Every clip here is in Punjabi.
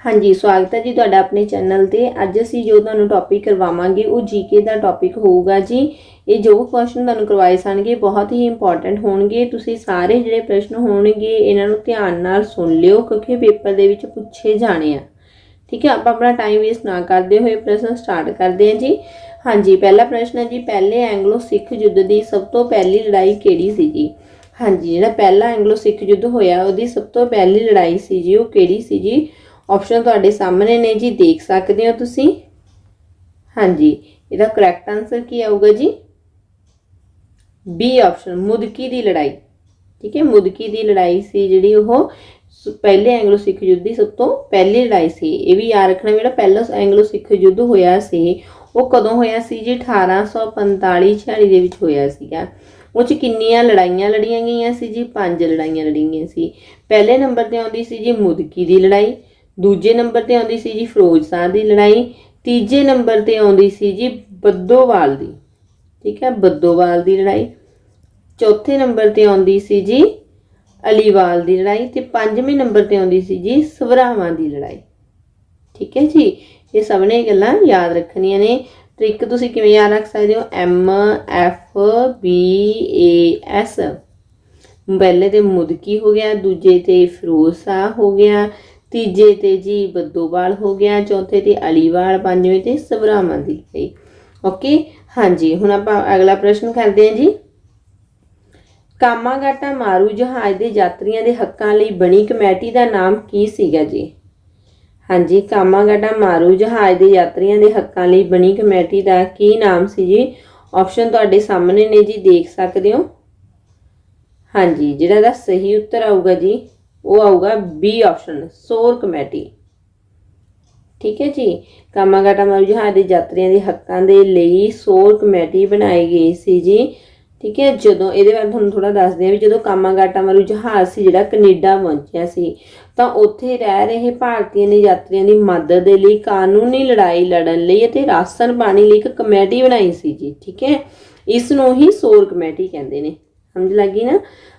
ਹਾਂਜੀ, ਸਵਾਗਤ ਹੈ ਜੀ ਤੁਹਾਡਾ ਆਪਣੇ ਚੈਨਲ ਤੇ। ਅੱਜ ਅਸੀਂ ਜੋ ਤੁਹਾਨੂੰ ਟੌਪਿਕ ਕਰਵਾਵਾਂਗੇ, ਉਹ ਜੀਕੇ ਦਾ ਟੌਪਿਕ ਹੋਊਗਾ ਜੀ। ਇਹ ਜੋ ਕੁਐਸਚਨ ਤੁਹਾਨੂੰ ਕਰਵਾਏ ਸਨਗੇ ਬਹੁਤ ਹੀ ਇੰਪੋਰਟੈਂਟ ਹੋਣਗੇ। ਤੁਸੀਂ ਸਾਰੇ ਜਿਹੜੇ ਪ੍ਰਸ਼ਨ ਹੋਣਗੇ, ਇਹਨਾਂ ਨੂੰ ਧਿਆਨ ਨਾਲ ਸੁਣ ਲਿਓ, ਕਿਉਂਕਿ ਪੇਪਰ ਦੇ ਵਿੱਚ ਪੁੱਛੇ ਜਾਣੇ ਆ। ਠੀਕ ਹੈ, ਆਪਾਂ ਆਪਣਾ ਟਾਈਮ ਵੇਸਟ ਨਾ ਕਰਦੇ ਹੋਏ ਪ੍ਰਸ਼ਨ ਸਟਾਰਟ ਕਰਦੇ ਹਾਂ ਜੀ। ਹਾਂਜੀ, ਪਹਿਲਾ ਪ੍ਰਸ਼ਨ ਹੈ ਜੀ, ਪਹਿਲੇ ਐਂਗਲੋ ਸਿੱਖ ਯੁੱਧ ਦੀ ਸਭ ਤੋਂ ਪਹਿਲੀ ਲੜਾਈ ਕਿਹੜੀ ਸੀ ਜੀ? ਹਾਂਜੀ, ਜਿਹੜਾ ਪਹਿਲਾ ਐਂਗਲੋ ਸਿੱਖ ਯੁੱਧ ਹੋਇਆ, ਉਹਦੀ ਸਭ ਤੋਂ ਪਹਿਲੀ ਲੜਾਈ ਸੀ ਜੀ, ਉਹ ਕਿਹੜੀ ਸੀ ਜੀ? ਆਪਸ਼ਨ ਤੁਹਾਡੇ ਸਾਹਮਣੇ ਨੇ ਜੀ, ਦੇਖ ਸਕਦੇ ਹੋ ਤੁਸੀਂ। ਹਾਂਜੀ, ਇਹਦਾ ਕਰੈਕਟ ਆਨਸਰ ਕੀ ਆਊਗਾ ਜੀ? ਬੀ ਆਪਸ਼ਨ ਮੁਦਕੀ ਦੀ ਲੜਾਈ। ਠੀਕ ਹੈ, ਮੁਦਕੀ ਦੀ ਲੜਾਈ ਸੀ ਜਿਹੜੀ ਉਹ ਸ- ਪਹਿਲੇ ਐਂਗਲੋ ਸਿੱਖ ਯੁੱਧ ਦੀ ਸਭ ਤੋਂ ਪਹਿਲੀ ਲੜਾਈ ਸੀ। ਇਹ ਵੀ ਯਾਦ ਰੱਖਣਾ, ਜਿਹੜਾ ਪਹਿਲਾ ਐਂਗਲੋ ਸਿੱਖ ਯੁੱਧ ਹੋਇਆ ਸੀ, ਉਹ ਕਦੋਂ ਹੋਇਆ ਸੀ ਜੀ? 1845 46 ਦੇ ਵਿੱਚ ਹੋਇਆ ਸੀਗਾ। ਉਹ ਚ ਕਿੰਨੀਆਂ ਲੜਾਈਆਂ ਲੜੀਆਂ ਗਈਆਂ ਸੀ ਜੀ? ਪੰਜ ਲੜਾਈਆਂ ਲੜੀਆਂ ਗਈਆਂ ਸੀ। ਪਹਿਲੇ ਨੰਬਰ ਤੇ ਆਉਂਦੀ ਸੀ ਜੀ ਮੁਦਕੀ ਦੀ ਲੜਾਈ। ਦੂਜੇ ਨੰਬਰ ਤੇ ਆਉਂਦੀ ਸੀ ਜੀ ਫਿਰੋਜ਼ ਸ਼ਾਹ ਦੀ ਲੜਾਈ, ਤੀਜੇ ਨੰਬਰ ਤੇ ਆਉਂਦੀ ਸੀ ਜੀ ਬੱਦੋਵਾਲ ਦੀ, ਠੀਕ ਹੈ, ਬੱਦੋਵਾਲ ਦੀ ਲੜਾਈ। ਚੌਥੇ ਨੰਬਰ ਤੇ ਆਉਂਦੀ ਸੀ ਜੀ ਅਲੀਵਾਲ ਦੀ ਲੜਾਈ ਤੇ ਪੰਜਵੇਂ ਨੰਬਰ ਤੇ ਆਉਂਦੀ ਸੀ ਜੀ ਸਵਰਾਵਾਂ ਦੀ ਲੜਾਈ। ਠੀਕ ਹੈ ਜੀ, ਇਹ ਸਭ ਨੇ ਗੱਲਾਂ ਯਾਦ ਰੱਖਣੀਆਂ ਨੇ। ਟ੍ਰਿਕ ਤੁਸੀਂ ਕਿਵੇਂ ਯਾਦ ਰੱਖ ਸਕਦੇ ਹੋ? M, F, B, A, S. ਪਹਿਲੇ ਤੇ ਮੁਦਕੀ ਹੋ ਗਿਆ, ਦੂਜੇ ਤੇ ਫਿਰੋਜ਼ਸ਼ਾਹ ਹੋ ਗਿਆ। ਤੀਜੇ ਤੇ ਜੀ ਬੱਦੋਵਾਲ ਹੋ ਗਿਆ, ਚੌਥੇ ਤੇ ਅਲੀਵਾਲ ਪੰਜਵੇਂ ਤੇ ਸਵਰਾਵਾਂ ਦੀ ਲੜਾਈ ਓਕੇ ਹਾਂਜੀ, ਹੁਣ ਆਪਾਂ ਅਗਲਾ ਪ੍ਰਸ਼ਨ ਕਰਦੇ ਹਾਂ ਜੀ। ਕਾਮਾਗਾਟਾ ਮਾਰੂ ਜਹਾਜ਼ ਦੇ ਯਾਤਰੀਆਂ ਦੇ ਹੱਕਾਂ ਲਈ ਬਣੀ ਕਮੇਟੀ ਦਾ ਨਾਮ ਕੀ ਸੀਗਾ ਜੀ? ਹਾਂਜੀ, ਕਾਮਾਗਾਟਾ ਮਾਰੂ ਜਹਾਜ਼ ਦੇ ਯਾਤਰੀਆਂ ਦੇ ਹੱਕਾਂ ਲਈ ਬਣੀ ਕਮੇਟੀ ਦਾ ਕੀ ਨਾਮ ਸੀ ਜੀ? ਆਪਸ਼ਨ ਤੁਹਾਡੇ ਸਾਹਮਣੇ ਨੇ ਜੀ, ਦੇਖ ਸਕਦੇ ਹੋ। ਹਾਂਜੀ, ਜਿਹੜਾ ਦਾ ਸਹੀ ਉੱਤਰ ਆਊਗਾ ਜੀ ਉਹ ਆਊਗਾ ਬੀ ਆਪਸ਼ਨ ਸੋਰ ਕਮੇਟੀ। ਠੀਕ ਹੈ ਜੀ? ਕਾਮਾਗਾਟਾ ਮਾਰੂ ਜਹਾਜ਼ ਦੇ ਯਾਤਰੀਆਂ ਦੇ ਹੱਕਾਂ ਦੇ ਲਈ ਸੋਰ ਕਮੇਟੀ ਬਣਾਈ ਗਈ ਸੀ ਜੀ। ਠੀਕ ਹੈ, ਜਦੋਂ ਇਹਦੇ ਬਾਰੇ ਤੁਹਾਨੂੰ ਥੋੜਾ ਦੱਸਦੇ ਆ ਵੀ ਜਦੋਂ ਕਾਮਾਗਾਟਾ ਮਾਰੂ ਜਹਾਜ਼ ਸੀ, ਜਿਹੜਾ ਕੈਨੇਡਾ ਪਹੁੰਚਿਆ ਸੀ, ਤਾਂ ਉੱਥੇ ਰਹਿ ਰਹੇ ਭਾਰਤੀਆਂ ਨੇ ਯਾਤਰੀਆਂ ਦੀ ਮਦਦ ਦੇ ਲਈ ਕਾਨੂੰਨੀ ਲੜਾਈ ਲੜਨ ਲਈ ਅਤੇ ਰਾਸ਼ਨ ਪਾਣੀ ਲਈ ਇੱਕ ਕਮੇਟੀ ਬਣਾਈ ਸੀ ਜੀ। ਠੀਕ ਹੈ, ਇਸ ਨੂੰ ਹੀ ਸੋਰ ਕਮੇਟੀ ਕਹਿੰਦੇ ਨੇ। ਸਮਝ ਲੱਗੀ ਨਾ?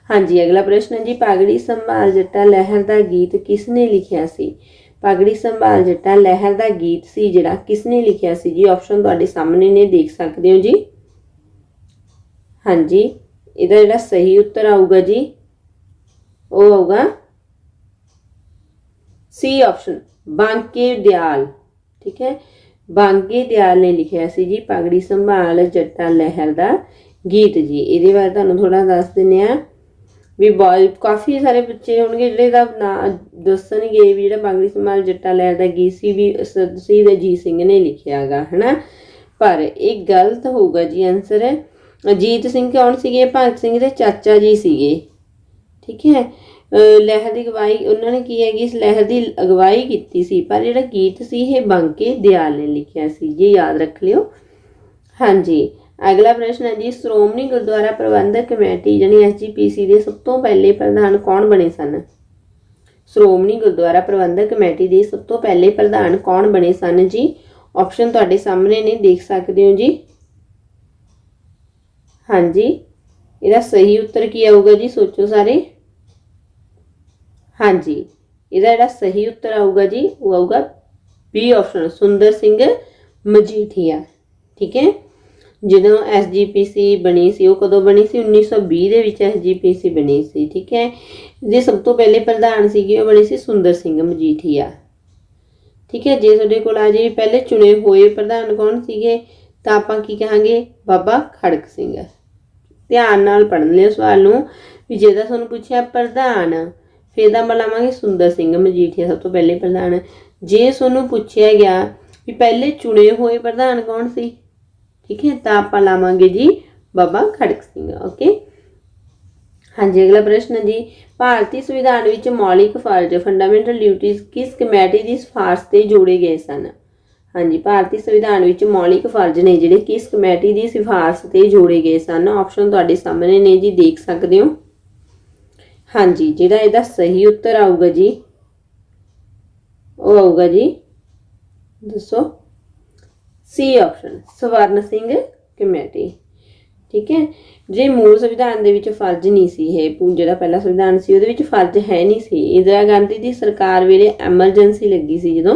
ਹਾਂਜੀ, ਅਗਲਾ ਪ੍ਰਸ਼ਨ ਹੈ ਜੀ, ਪਾਗੜੀ ਸੰਭਾਲ ਜੱਟਾ ਲਹਿਰ ਦਾ ਗੀਤ ਕਿਸ ਨੇ ਲਿਖਿਆ ਸੀ? ਪਾਗੜੀ ਸੰਭਾਲ ਜੱਟਾ ਲਹਿਰ ਦਾ ਗੀਤ ਸੀ ਜਿਹੜਾ ਕਿਸ ਨੇ ਲਿਖਿਆ ਸੀ ਜੀ? ਆਪਸ਼ਨ ਤੁਹਾਡੇ ਸਾਹਮਣੇ ਨੇ, ਦੇਖ ਸਕਦੇ ਹੋ ਜੀ। ਹਾਂਜੀ, ਇਹਦਾ ਜਿਹੜਾ ਸਹੀ ਉੱਤਰ ਆਊਗਾ ਜੀ, ਉਹ ਆਊਗਾ ਸੀ ਆਪਸ਼ਨ ਬਾਂਕੇ ਦਿਆਲ। ਠੀਕ ਹੈ? ਬਾਂਕੇ ਦਿਆਲ ਨੇ ਲਿਖਿਆ ਸੀ ਜੀ, ਪਾਗੜੀ ਸੰਭਾਲ ਜੱਟਾ ਲਹਿਰ ਦਾ ਗੀਤ ਜੀ। ਇਹਦੇ ਬਾਰੇ ਤੁਹਾਨੂੰ ਥੋੜਾ ਦੱਸ ਦਿੰਨੇ ਆ ਵੀ ਬਹੁਤ ਕਾਫੀ ਸਾਰੇ ਬੱਚੇ ਹੋਣਗੇ ਜਿਹੜੇ ਦਾ ਨਾਂ ਦੱਸਣਗੇ ਵੀ ਜਿਹੜਾ ਪਗੜੀ ਸੰਭਾਲ ਜੱਟਾ ਲਹਿਰ ਦਾ ਗੀਤ ਸੀ ਵੀ ਸ਼ਹੀਦ ਅਜੀਤ ਸਿੰਘ ਨੇ ਲਿਖਿਆਗਾ ਹਨਾ? ਪਰ ਇਹ ਗਲਤ ਹੋਊਗਾ ਜੀ ਆਨਸਰ ਅਜੀਤ ਸਿੰਘ ਕੌਣ ਸੀਗੇ? ਭਗਤ ਸਿੰਘ ਦੇ ਚਾਚਾ ਜੀ ਸੀਗੇ। ਠੀਕ ਹੈ? ਅਹ ਲਹਿਰ ਦੀ ਅਗਵਾਈ, ਉਹਨਾਂ ਨੇ ਕੀ ਹੈਗੀ, ਇਸ ਲਹਿਰ ਦੀ ਅਗਵਾਈ ਕੀਤੀ ਸੀ, ਪਰ ਜਿਹੜਾ ਗੀਤ ਸੀ, ਇਹ ਬੰਕੇ ਦਿਆਲ ਨੇ ਲਿਖਿਆ ਸੀ। ਜੀ ਯਾਦ ਰੱਖ ਲਿਓ। ਹਾਂਜੀ। ਅਗਲਾ ਪ੍ਰਸ਼ਨ ਹੈ ਜੀ, ਸ਼੍ਰੋਮਣੀ ਗੁਰਦੁਆਰਾ ਪ੍ਰਬੰਧਕ ਕਮੇਟੀ ਜਾਨੀ ਐਸਜੀਪੀਸੀ ਦੇ ਸਭ ਤੋਂ ਪਹਿਲੇ ਪ੍ਰਧਾਨ ਕੌਣ ਬਣੇ ਸਨ? ਸ਼੍ਰੋਮਣੀ ਗੁਰਦੁਆਰਾ ਪ੍ਰਬੰਧਕ ਕਮੇਟੀ ਦੇ ਸਭ ਤੋਂ ਪਹਿਲੇ ਪ੍ਰਧਾਨ ਕੌਣ ਬਣੇ ਸਨ ਜੀ? ਆਪਸ਼ਨ ਤੁਹਾਡੇ ਸਾਹਮਣੇ ਨੇ, ਦੇਖ ਸਕਦੇ ਹੋ ਜੀ। ਹਾਂਜੀ, ਇਹਦਾ ਸਹੀ ਉੱਤਰ ਕੀ ਆਊਗਾ ਜੀ, ਸੋਚੋ ਸਾਰੇ। ਹਾਂਜੀ, ਇਹਦਾ ਜਿਹੜਾ ਸਹੀ ਉੱਤਰ ਆਊਗਾ ਜੀ, ਉਹ ਆਊਗਾ ਬੀ ਆਪਸ਼ਨ ਸੁੰਦਰ ਸਿੰਘ ਮਜੀਠੀਆ, ਠੀਕ ਹੈ? ਜਦੋਂ ਐਸਜੀਪੀਸੀ ਬਣੀ ਸੀ, ਉਹ ਕਦੋਂ ਬਣੀ ਸੀ? 1920 ਦੇ ਵਿੱਚ ਐਸਜੀਪੀਸੀ ਬਣੀ ਸੀ, ਠੀਕ ਹੈ? ਜੇ ਸਭ ਤੋਂ ਪਹਿਲੇ ਪ੍ਰਧਾਨ ਸੀਗੇ, ਉਹ ਬਣੇ ਸੀ ਸੁੰਦਰ ਸਿੰਘ ਮਜੀਠੀਆ। ਠੀਕ ਹੈ? ਜੇ ਤੁਹਾਡੇ ਕੋਲ ਆ ਜੇ ਪਹਿਲੇ ਚੁਣੇ ਹੋਏ ਪ੍ਰਧਾਨ ਕੌਣ ਸੀਗੇ, ਤਾਂ ਆਪਾਂ ਕੀ ਕਹਾਂਗੇ? ਬਾਬਾ ਖੜਕ ਸਿੰਘ। ਧਿਆਨ ਨਾਲ ਪੜ੍ਹਨ ਲਿਓ ਸਵਾਲ ਨੂੰ। ਵੀ ਜੇ ਤਾਂ ਤੁਹਾਨੂੰ ਪੁੱਛਿਆ, ਪ੍ਰਧਾਨ। ਫਿਰ ਦਾ ਬਲਾਵਾਂਗੇ ਸੁੰਦਰ ਸਿੰਘ ਮਜੀਠੀਆ, ਸਭ ਤੋਂ ਪਹਿਲੇ ਪ੍ਰਧਾਨ। ਜੇ ਤੁਹਾਨੂੰ ਪੁੱਛਿਆ ਗਿਆ ਵੀ ਪਹਿਲੇ ਚੁਣੇ ਹੋਏ ਪ੍ਰਧਾਨ ਕੌਣ ਸੀ ਠੀਕ ਹੈ? ਤਾਂ ਆਪਾਂ ਲਾਵਾਂਗੇ ਜੀ ਬਾਬਾ ਖੜਕ ਸਿੰਘ ਓਕੇ ਹਾਂਜੀ, ਅਗਲਾ ਪ੍ਰਸ਼ਨ ਹੈ ਜੀ। ਭਾਰਤੀ ਸੰਵਿਧਾਨ ਵਿੱਚ ਮੌਲਿਕ ਫਰਜ਼ ਫੰਡਾਮੈਂਟਲ ਡਿਊਟੀਜ਼ ਕਿਸ ਕਮੇਟੀ ਦੀ ਸਿਫਾਰਸ਼ ਤੇ ਜੋੜੇ ਗਏ ਸਨ? ਹਾਂਜੀ, ਭਾਰਤੀ ਸੰਵਿਧਾਨ ਵਿੱਚ ਮੌਲਿਕ ਫਰਜ਼ ਨੇ ਜਿਹੜੇ ਕਿਸ ਕਮੇਟੀ ਦੀ ਸਿਫਾਰਸ਼ ਤੇ ਜੋੜੇ ਗਏ ਸਨ? ਆਪਸ਼ਨ ਤੁਹਾਡੇ ਸਾਹਮਣੇ ਨੇ ਜੀ, ਦੇਖ ਸਕਦੇ ਹੋ। ਹਾਂਜੀ, ਜਿਹੜਾ ਇਹਦਾ ਸਹੀ ਉੱਤਰ ਆਊਗਾ ਜੀ, ਉਹ ਆਊਗਾ ਜੀ, ਦੱਸੋ। C option Swaran Singh committee. ਠੀਕ ਹੈ? ਜੇ ਮੂਲ ਸੰਵਿਧਾਨ ਦੇ ਵਿੱਚ ਫਰਜ਼ ਨਹੀਂ ਸੀ, ਇਹ ਜਿਹੜਾ ਪਹਿਲਾ ਸੰਵਿਧਾਨ ਸੀ, ਉਹਦੇ ਵਿੱਚ ਫਰਜ਼ ਹੈ ਨਹੀਂ ਸੀ। ਇੰਦਰਾ ਗਾਂਧੀ ਦੀ ਸਰਕਾਰ ਵੇਲੇ ਐਮਰਜੈਂਸੀ ਲੱਗੀ ਸੀ ਜਦੋਂ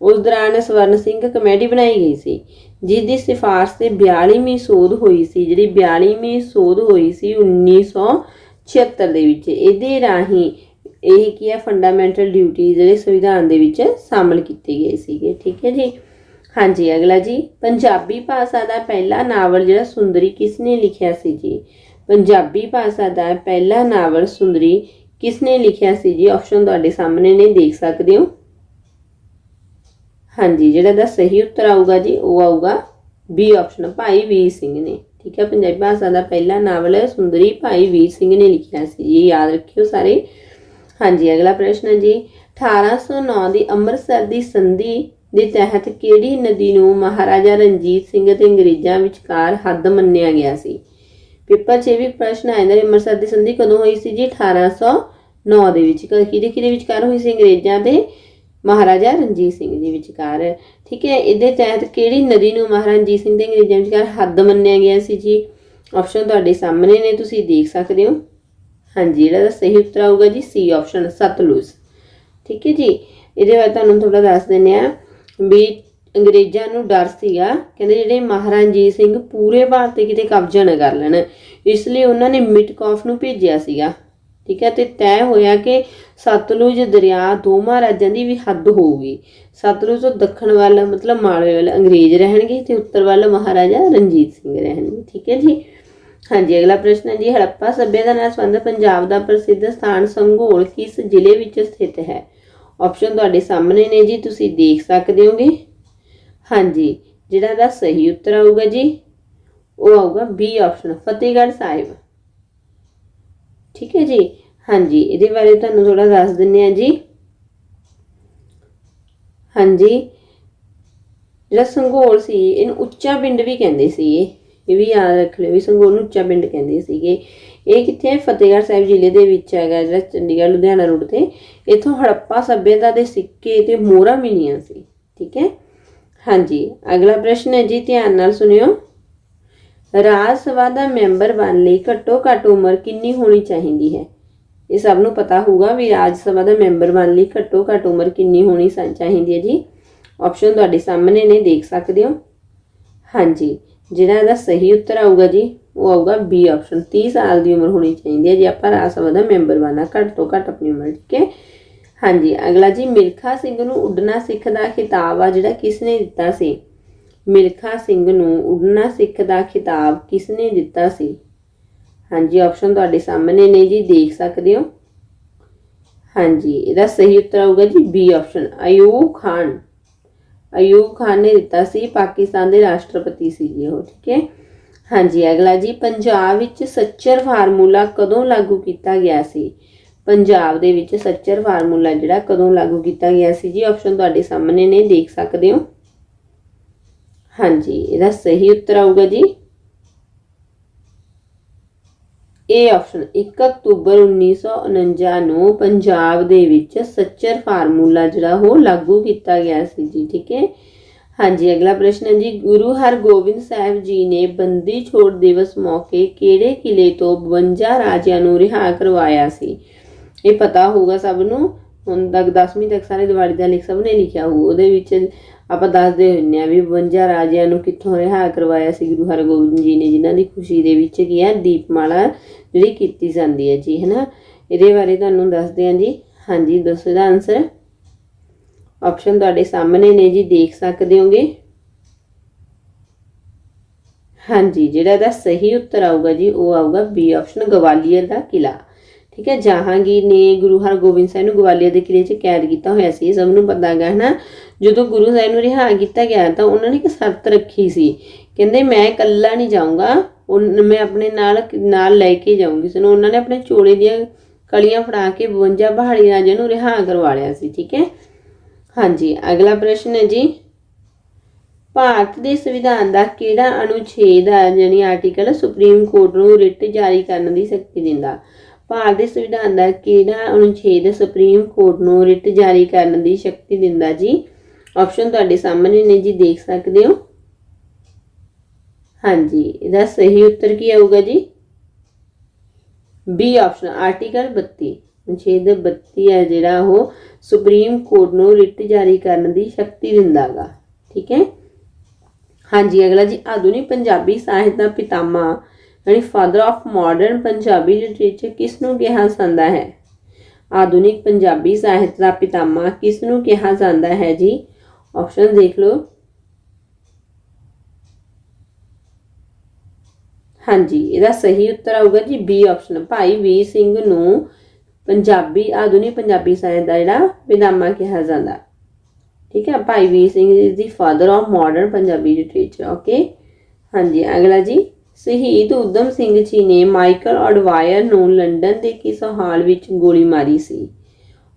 ਉਸ ਦੌਰਾਨ ਸਵਰਨ ਸਿੰਘ ਕਮੇਟੀ ਬਣਾਈ ਗਈ ਸੀ ਜਿਸ ਦੀ ਸਿਫਾਰਿਸ਼ ਤੇ 42ਵੀਂ ਸੋਧ ਹੋਈ ਸੀ, ਜਿਹੜੀ 42ਵੀਂ ਸੋਧ ਹੋਈ ਸੀ 1976 ਦੇ ਵਿੱਚ। ਇਹਦੇ ਰਾਹੀਂ ਇਹ ਕੀ ਹੈ ਫੰਡਾਮੈਂਟਲ ਡਿਊਟੀ ਜਿਹੜੇ ਸੰਵਿਧਾਨ ਦੇ ਵਿੱਚ ਸ਼ਾਮਲ ਕੀਤੇ ਗਏ ਸੀਗੇ। ਠੀਕ ਹੈ ਜੀ? ਹਾਂਜੀ, ਅਗਲਾ ਜੀ। ਪੰਜਾਬੀ ਭਾਸ਼ਾ ਦਾ ਪਹਿਲਾ ਨਾਵਲ ਜਿਹੜਾ ਸੁੰਦਰੀ ਕਿਸ ਨੇ ਲਿਖਿਆ ਸੀ ਜੀ? ਪੰਜਾਬੀ ਭਾਸ਼ਾ ਦਾ ਪਹਿਲਾ ਨਾਵਲ ਸੁੰਦਰੀ ਕਿਸ ਨੇ ਲਿਖਿਆ ਸੀ ਜੀ? ਆਪਸ਼ਨ ਤੁਹਾਡੇ ਸਾਹਮਣੇ ਨੇ, ਦੇਖ ਸਕਦੇ ਹੋ। ਹਾਂਜੀ, ਜਿਹੜਾ ਦਾ ਸਹੀ ਉੱਤਰ ਆਊਗਾ ਜੀ, ਉਹ ਆਊਗਾ ਬੀ ਆਪਸ਼ਨ ਭਾਈ ਵੀਰ ਸਿੰਘ ਨੇ। ਠੀਕ ਹੈ, ਪੰਜਾਬੀ ਭਾਸ਼ਾ ਦਾ ਪਹਿਲਾ ਨਾਵਲ ਸੁੰਦਰੀ ਭਾਈ ਵੀਰ ਸਿੰਘ ਨੇ ਲਿਖਿਆ ਸੀ ਜੀ। ਯਾਦ ਰੱਖਿਓ ਸਾਰੇ। ਹਾਂਜੀ, ਅਗਲਾ ਪ੍ਰਸ਼ਨ ਹੈ ਜੀ। 1809 ਦੀ ਅੰਮ੍ਰਿਤਸਰ ਦੀ ਸੰਧੀ ਦੇ ਤਹਿਤ ਕਿਹੜੀ ਨਦੀ ਨੂੰ ਮਹਾਰਾਜਾ ਰਣਜੀਤ ਸਿੰਘ ਅਤੇ ਅੰਗਰੇਜ਼ਾਂ ਵਿਚਕਾਰ ਹੱਦ ਮੰਨਿਆ ਗਿਆ ਸੀ? ਪੇਪਰ 'ਚ ਇਹ ਵੀ ਪ੍ਰਸ਼ਨ ਆਇਆ ਨੇ ਅੰਮ੍ਰਿਤਸਰ ਦੀ ਸੰਧੀ ਕਦੋਂ ਹੋਈ ਸੀ ਜੀ? 1809 ਦੇ ਵਿੱਚ। ਕ- ਕਿਹਦੇ ਕਿਹਦੇ ਵਿਚਕਾਰ ਹੋਈ ਸੀ? ਅੰਗਰੇਜ਼ਾਂ ਤੇ ਮਹਾਰਾਜਾ ਰਣਜੀਤ ਸਿੰਘ ਜੀ ਵਿਚਕਾਰ। ਠੀਕ ਹੈ, ਇਹਦੇ ਤਹਿਤ ਕਿਹੜੀ ਨਦੀ ਨੂੰ ਮਹਾਰਾਜਾ ਰਣਜੀਤ ਸਿੰਘ ਦੇ ਅੰਗਰੇਜ਼ਾਂ ਵਿਚਕਾਰ ਹੱਦ ਮੰਨਿਆ ਗਿਆ ਸੀ ਜੀ? ਆਪਸ਼ਨ ਤੁਹਾਡੇ ਸਾਹਮਣੇ ਨੇ, ਤੁਸੀਂ ਦੇਖ ਸਕਦੇ ਹੋ। ਹਾਂਜੀ, ਇਹਦਾ ਸਹੀ ਉੱਤਰ ਆਊਗਾ ਜੀ ਸੀ ਆਪਸ਼ਨ ਸਤਲੁਜ। ਠੀਕ ਹੈ ਜੀ, ਇਹਦੇ ਬਾਰੇ ਤੁਹਾਨੂੰ ਥੋੜਾ ਦੱਸ ਦਿੰਨੇ ਆ ਵੀ ਅੰਗਰੇਜ਼ਾਂ ਨੂੰ ਡਰ ਸੀਗਾ। ਕਹਿੰਦੇ ਜਿਹੜੇ ਮਹਾਰਾਜਾ ਸਿੰਘ ਪੂਰੇ ਭਾਰਤ ਤੇ ਕਿਤੇ ਕਬਜ਼ਾ ਨਾ ਕਰ ਲੈਣ। ਇਸ ਲਈ ਉਹਨਾਂ ਨੇ ਮਿਟਕੌਫ ਨੂੰ ਭੇਜਿਆ ਸੀਗਾ। ਠੀਕ ਹੈ, ਤੇ ਤੈਅ ਹੋਇਆ ਕਿ ਸਤਲੁਜ ਦਰਿਆ ਦੋਵਾਂ ਰਾਜਾਂ ਦੀ ਵੀ ਹੱਦ ਹੋਊਗੀ। ਸਤਲੁਜ ਤੋਂ ਦੱਖਣ ਵੱਲ ਮਤਲਬ ਮਾਲਵੇ ਵੱਲ ਅੰਗਰੇਜ਼ ਰਹਿਣਗੇ ਤੇ ਉੱਤਰ ਵੱਲ ਮਹਾਰਾਜਾ ਰਣਜੀਤ ਸਿੰਘ ਰਹਿਣਗੇ। ਠੀਕ ਹੈ ਜੀ? ਹਾਂਜੀ, ਅਗਲਾ ਪ੍ਰਸ਼ਨ ਹੈ ਜੀ, ਹੜੱਪਾ ਸੱਭਿਅਤਾ ਨਾਲ ਸੰਬੰਧ ਪੰਜਾਬ ਦਾ ਪ੍ਰਸਿੱਧ ਸਥਾਨ ਸੰਘੋਲ ਕਿਸ ਜ਼ਿਲ੍ਹੇ ਵਿੱਚ ਸਥਿਤ ਹੈ? ਆਪਸ਼ਨ ਤੁਹਾਡੇ ਸਾਹਮਣੇ ਨੇ ਜੀ, ਤੁਸੀਂ ਦੇਖ ਸਕਦੇ ਹੋਗੇ। ਹਾਂਜੀ, ਜਿਹੜਾ ਦਾ ਸਹੀ ਉੱਤਰ ਆਊਗਾ ਜੀ, ਉਹ ਆਊਗਾ ਬੀ ਆਪਸ਼ਨ ਫਤਿਹਗੜ੍ਹ ਸਾਹਿਬ। ਠੀਕ ਹੈ ਜੀ? ਹਾਂਜੀ, ਇਹਦੇ ਬਾਰੇ ਤੁਹਾਨੂੰ ਥੋੜਾ ਦੱਸ ਦਿੰਨੇ ਆ ਜੀ। ਹਾਂਜੀ, ਜਿਹੜਾ ਸੰਘੋਲ ਸੀ, ਇਹਨੂੰ ਉੱਚਾ ਪਿੰਡ ਵੀ ਕਹਿੰਦੇ ਸੀ ਇਹ। ਇਹ ਵੀ ਯਾਦ ਰੱਖ ਲਿਓ ਵੀ ਸੰਘੋਲ ਨੂੰ ਉੱਚਾ ਪਿੰਡ ਕਹਿੰਦੇ ਸੀਗੇ। ਇਹ ਕਿੱਥੇ? ਫਤਿਹਗੜ੍ਹ ਸਾਹਿਬ ਜ਼ਿਲ੍ਹੇ ਦੇ ਵਿੱਚ ਹੈਗਾ ਜਿਹੜਾ ਚੰਡੀਗੜ੍ਹ, ਲੁਧਿਆਣਾ ਰੋਡ ਤੇ। ਇੱਥੋਂ ਹੜੱਪਾ ਸੱਭਿਅਤਾ ਦੇ ਸਿੱਕੇ ਤੇ ਮੋਹਰਾਂ ਮਿਲੀਆਂ ਸੀ, ਠੀਕ ਹੈ? ਹਾਂਜੀ, ਅਗਲਾ ਪ੍ਰਸ਼ਨ ਹੈ ਜੀ, ਧਿਆਨ ਨਾਲ ਸੁਣਿਓ। ਰਾਜ ਸਭਾ ਦਾ ਮੈਂਬਰ ਬਣਨ ਲਈ ਘੱਟੋ ਘੱਟ ਉਮਰ ਕਿੰਨੀ ਹੋਣੀ ਚਾਹੀਦੀ ਹੈ? ਇਹ ਸਭ ਨੂੰ ਪਤਾ ਹੋਊਗਾ ਵੀ ਰਾਜ ਸਭਾ ਦਾ ਮੈਂਬਰ ਬਣਨ ਲਈ ਘੱਟੋ ਘੱਟ ਉਮਰ ਕਿੰਨੀ ਹੋਣੀ ਸਾ- ਚਾਹੀਦੀ ਹੈ ਜੀ। ਆਪਸ਼ਨ ਤੁਹਾਡੇ ਸਾਹਮਣੇ ਨੇ, ਦੇਖ ਸਕਦੇ ਹੋ। ਹਾਂਜੀ ਜਿਹੜਾ ਇਹਦਾ ਸਹੀ ਉੱਤਰ ਆਊਗਾ ਜੀ, ਉਹ ਆਊਗਾ ਬੀ ਆਪਸ਼ਨ 30 ਸਾਲ ਦੀ ਉਮਰ ਹੋਣੀ ਚਾਹੀਦੀ ਹੈ ਜੇ ਆਪਾਂ ਰਾਜ ਸਭਾ ਦਾ ਮੈਂਬਰ ਬਣਨਾ, ਘੱਟ ਤੋਂ ਘੱਟ ਆਪਣੀ ਉਮਰ, ਠੀਕ ਹੈ? ਹਾਂਜੀ, ਅਗਲਾ ਜੀ, ਮਿਲਖਾ ਸਿੰਘ ਨੂੰ ਉੱਡਣਾ ਸਿੱਖ ਦਾ ਖਿਤਾਬ ਆ, ਜਿਹੜਾ ਕਿਸ ਨੇ ਦਿੱਤਾ ਸੀ? ਮਿਲਖਾ ਸਿੰਘ ਨੂੰ ਉੱਡਣਾ ਸਿੱਖ ਦਾ ਖਿਤਾਬ ਕਿਸ ਨੇ ਦਿੱਤਾ ਸੀ? ਹਾਂਜੀ ਆਪਸ਼ਨ ਤੁਹਾਡੇ ਸਾਹਮਣੇ ਨੇ ਜੀ, ਦੇਖ ਸਕਦੇ ਹੋ। ਹਾਂਜੀ, ਇਹਦਾ ਸਹੀ ਉੱਤਰ ਆਊਗਾ ਜੀ ਬੀ ਆਪਸ਼ਨ ਅਯੂਬ ਖਾਨ। ਅਯੂਬ ਖਾਨ ਨੇ ਦਿੱਤਾ ਸੀ, ਪਾਕਿਸਤਾਨ ਦੇ ਰਾਸ਼ਟਰਪਤੀ ਸੀ ਜੀ ਉਹ, ਠੀਕ ਹੈ? ਹਾਂਜੀ, ਅਗਲਾ ਜੀ, ਪੰਜਾਬ ਵਿੱਚ ਸੱਚਰ ਫਾਰਮੂਲਾ ਕਦੋਂ ਲਾਗੂ ਕੀਤਾ ਗਿਆ ਸੀ? ਪੰਜਾਬ ਦੇ ਵਿੱਚ ਸੱਚਰ ਫਾਰਮੂਲਾ ਜਿਹੜਾ ਕਦੋਂ ਲਾਗੂ ਕੀਤਾ ਗਿਆ ਸੀ ਜੀ? ਆਪਸ਼ਨ ਤੁਹਾਡੇ ਸਾਹਮਣੇ ਨੇ, ਦੇਖ ਸਕਦੇ ਹੋ? ਹਾਂਜੀ, ਇਹਦਾ ਸਹੀ ਉੱਤਰ ਆਊਗਾ ਜੀ। ਇਹ ਆਪਸ਼ਨ 1 ਅਕਤੂਬਰ 1949 ਨੂੰ ਪੰਜਾਬ ਦੇ ਵਿੱਚ ਸੱਚਰ ਫਾਰਮੂਲਾ ਜਿਹੜਾ ਉਹ ਲਾਗੂ ਕੀਤਾ ਗਿਆ ਸੀ ਜੀ, ਠੀਕ ਹੈ? ਹਾਂਜੀ, ਅਗਲਾ ਪ੍ਰਸ਼ਨ ਹੈ ਜੀ, ਗੁਰੂ ਹਰਗੋਬਿੰਦ ਸਾਹਿਬ ਜੀ ਨੇ ਬੰਦੀ ਛੋੜ ਦਿਵਸ ਮੌਕੇ ਕਿਹੜੇ ਕਿਲੇ ਤੋਂ 52 ਰਾਜਿਆਂ ਨੂੰ ਰਿਹਾ ਕਰਵਾਇਆ ਸੀ? ਇਹ ਪਤਾ ਹੋਊਗਾ ਸਭ ਨੂੰ, ਹੁਣ ਤੱਕ 10ਵੀਂ ਤੱਕ ਸਾਰੇ ਦਿਵਾਲੀ ਦਾ ਲਿਖ ਸਭ ਨੇ ਲਿਖਿਆ ਹੋਊ, ਉਹਦੇ ਵਿੱਚ ਆਪਾਂ ਦੱਸਦੇ ਹੁੰਨੇ ਆ ਵੀ 52 ਰਾਜਿਆਂ ਨੂੰ ਕਿੱਥੋਂ ਰਿਹਾ ਕਰਵਾਇਆ ਸੀ ਗੁਰੂ ਹਰਗੋਬਿੰਦ ਜੀ ਨੇ, ਜਿਨ੍ਹਾਂ ਦੀ ਖੁਸ਼ੀ ਦੇ ਵਿੱਚ ਕੀ ਹੈ, ਦੀਪਮਾਲਾ ਜਿਹੜੀ ਕੀਤੀ ਜਾਂਦੀ ਹੈ ਜੀ, ਹੈਨਾ? ਇਹਦੇ ਬਾਰੇ ਤੁਹਾਨੂੰ ਦੱਸਦੇ ਹਾਂ ਜੀ। ਹਾਂਜੀ, ਦੱਸੋ ਇਹਦਾ ਆਨਸਰ ਆਪਸ਼ਨ ਤੁਹਾਡੇ ਸਾਹਮਣੇ ਨੇ ਜੀ, ਦੇਖ ਸਕਦੇ ਹੋਗੇ। ਹਾਂਜੀ, ਜਿਹੜਾ ਦਾ ਸਹੀ ਉੱਤਰ ਆਊਗਾ ਜੀ, ਉਹ ਆਊਗਾ ਬੀ ਆਪਸ਼ਨ ਗਵਾਲੀਅਰ ਦਾ ਕਿਲਾ ਠੀਕ ਹੈ ਜਹਾਂਗੀਰ ਨੇ ਗੁਰੂ ਹਰਗੋਬਿੰਦ ਸਾਹਿਬ ਨੂੰ ਗਵਾਲੀਅਰ ਦੇ ਕਿਲੇ 'ਚ ਕੈਦ ਕੀਤਾ ਹੋਇਆ ਸੀ ਸਭ ਨੂੰ ਪਤਾ ਹੈਗਾ ਹਨਾ? ਜਦੋਂ ਗੁਰੂ ਸਾਹਿਬ ਨੂੰ ਰਿਹਾ ਕੀਤਾ ਗਿਆ ਤਾਂ ਉਹਨਾਂ ਨੇ ਇੱਕ ਸ਼ਰਤ ਰੱਖੀ ਸੀ। ਕਹਿੰਦੇ, ਮੈਂ ਇਕੱਲਾ ਨਹੀਂ ਜਾਊਂਗਾ ਮੈਂ ਆਪਣੇ ਨਾਲ ਨਾਲ ਲੈ ਕੇ ਜਾਊਂਗੀ। ਸਨੂੰ ਉਹਨਾਂ ਨੇ ਆਪਣੇ ਚੋਲੇ ਦੀਆਂ ਕਲੀਆਂ ਫੜਾ ਕੇ 52 ਪਹਾੜੀ ਰਾਜਿਆਂ ਨੂੰ ਰਿਹਾ ਕਰਵਾ ਲਿਆ ਸੀ, ਠੀਕ ਹੈ? ਹਾਂਜੀ, ਅਗਲਾ ਪ੍ਰਸ਼ਨ ਹੈ ਜੀ। ਭਾਰਤ ਦੇ ਸੰਵਿਧਾਨ ਦਾ ਕਿਹੜਾ ਅਨੁਛੇਦ ਹੈ, ਯਾਨੀ ਆਰਟੀਕਲ ਸੁਪਰੀਮ ਕੋਰਟ ਨੂੰ ਰਿਟ ਜਾਰੀ ਕਰਨ ਦੀ ਸ਼ਕਤੀ ਦਿੰਦਾ? ਭਾਰਤ ਦੇ ਸੰਵਿਧਾਨ ਦਾ ਕਿਹੜਾ ਅਨੁਛੇਦ ਸੁਪਰੀਮ ਕੋਰਟ ਨੂੰ ਰਿਟ ਜਾਰੀ ਕਰਨ ਦੀ ਸ਼ਕਤੀ ਦਿੰਦਾ ਜੀ। ਆਪਸ਼ਨ ਤੁਹਾਡੇ ਸਾਹਮਣੇ ਨੇ ਜੀ, ਦੇਖ ਸਕਦੇ ਹੋ। ਹਾਂਜੀ, ਇਹਦਾ ਸਹੀ ਉੱਤਰ ਕੀ ਆਊਗਾ ਜੀ? ਬੀ ਆਪਸ਼ਨ ਆਰਟੀਕਲ 32 ਅਨੁਛੇਦ 32 ਹੈ ਜਿਹੜਾ ਉਹ ਸੁਪਰੀਮ ਕੋਰਟ ਨੂੰ ਰਿਟ ਜਾਰੀ ਕਰਨ ਦੀ ਸ਼ਕਤੀ ਦਿੰਦਾਗਾ। ਠੀਕ ਹੈ? ਹਾਂਜੀ, ਅਗਲਾ ਜੀ, ਆਧੁਨਿਕ ਪੰਜਾਬੀ ਸਾਹਿਤ ਦਾ ਪਿਤਾਮਾ ਯਾਨੀ father of modern Punjabi literature ਕਿਸ ਨੂੰ ਕਿਹਾ ਜਾਂਦਾ ਹੈ? ਆਧੁਨਿਕ ਪੰਜਾਬੀ ਸਾਹਿਤ ਦਾ ਪਿਤਾਮਾ ਕਿਸ ਨੂੰ ਕਿਹਾ ਜਾਂਦਾ ਹੈ ਜੀ? ਆਪਸ਼ਨ ਦੇਖ ਲਓ। ਹਾਂਜੀ, ਇਹਦਾ ਸਹੀ ਉੱਤਰ ਆਊਗਾ ਜੀ ਬੀ ਆਪਸ਼ਨ ਭਾਈ ਵੀਰ ਸਿੰਘ ਨੂੰ ਪੰਜਾਬੀ, ਆਧੁਨਿਕ ਪੰਜਾਬੀ ਸਾਹਿਤ ਦਾ ਜਿਹੜਾ ਪਿਤਾਮਾ ਕਿਹਾ ਜਾਂਦਾ। ਠੀਕ ਹੈ, Bhai Vir Singh is the father of modern Punjabi literature okay ਹਾਂਜੀ, ਅਗਲਾ ਜੀ। ਸ਼ਹੀਦ ਉਦਮ ਸਿੰਘ ਜੀ ਨੇ ਮਾਈਕਲ ਅਡਵਾਇਰ ਨੂੰ ਲੰਡਨ ਦੇ ਕਿਸ ਹਾਲ ਵਿੱਚ ਗੋਲੀ ਮਾਰੀ ਸੀ?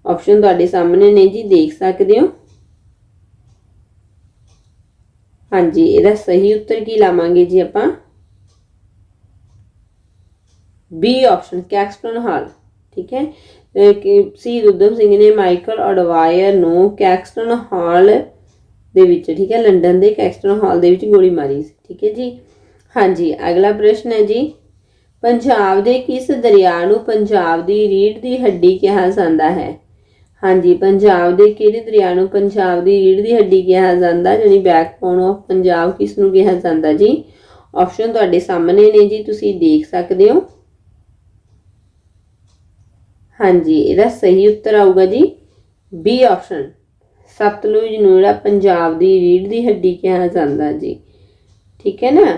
ਆਪਸ਼ਨ ਤੁਹਾਡੇ ਸਾਹਮਣੇ ਨੇ ਜੀ, ਦੇਖ ਸਕਦੇ ਹੋ। ਹਾਂਜੀ, ਇਹਦਾ ਸਹੀ ਉੱਤਰ ਕੀ ਲਾਵਾਂਗੇ ਜੀ ਆਪਾਂ? ਬੀ ਆਪਸ਼ਨ ਕੈਕਸਟਨ ਹਾਲ ਠੀਕ ਹੈ? ਕਿ ਸ਼ਹੀਦ ਉਦਮ ਸਿੰਘ ਨੇ ਮਾਈਕਲ ਅਡਵਾਇਰ ਨੂੰ ਕੈਕਸਟਨ ਹਾਲ ਦੇ ਵਿੱਚ, ਠੀਕ ਹੈ, ਲੰਡਨ ਦੇ ਕੈਕਸਟਨ ਹਾਲ ਦੇ ਵਿੱਚ ਗੋਲੀ ਮਾਰੀ ਸੀ, ਠੀਕ ਹੈ ਜੀ? ਹਾਂਜੀ, ਅਗਲਾ ਪ੍ਰਸ਼ਨ ਹੈ ਜੀ। ਪੰਜਾਬ ਦੇ ਕਿਸ ਦਰਿਆ ਨੂੰ ਪੰਜਾਬ ਦੀ ਰੀੜ ਦੀ ਹੱਡੀ ਕਿਹਾ ਜਾਂਦਾ ਹੈ? ਹਾਂਜੀ, ਪੰਜਾਬ ਦੇ ਕਿਹੜੇ ਦਰਿਆ ਨੂੰ ਪੰਜਾਬ ਦੀ ਰੀੜ ਦੀ ਹੱਡੀ ਕਿਹਾ ਜਾਂਦਾ ਜਾਨੀ ਬੈਕਬੋਨ ਆਫ ਪੰਜਾਬ ਕਿਸ ਨੂੰ ਕਿਹਾ ਜਾਂਦਾ ਜੀ? ਆਪਸ਼ਨ ਤੁਹਾਡੇ ਸਾਹਮਣੇ ਨੇ ਜੀ, ਤੁਸੀਂ ਦੇਖ ਸਕਦੇ ਹੋ। ਹਾਂਜੀ, ਇਹਦਾ ਸਹੀ ਉੱਤਰ ਆਊਗਾ ਜੀ। ਬੀ ਆਪਸ਼ਨ ਸਤਲੁਜ ਨੂੰ ਜਿਹੜਾ ਪੰਜਾਬ ਦੀ ਰੀੜ ਦੀ ਹੱਡੀ ਕਿਹਾ ਜਾਂਦਾ ਜੀ। ਠੀਕ ਹੈ ਨਾ?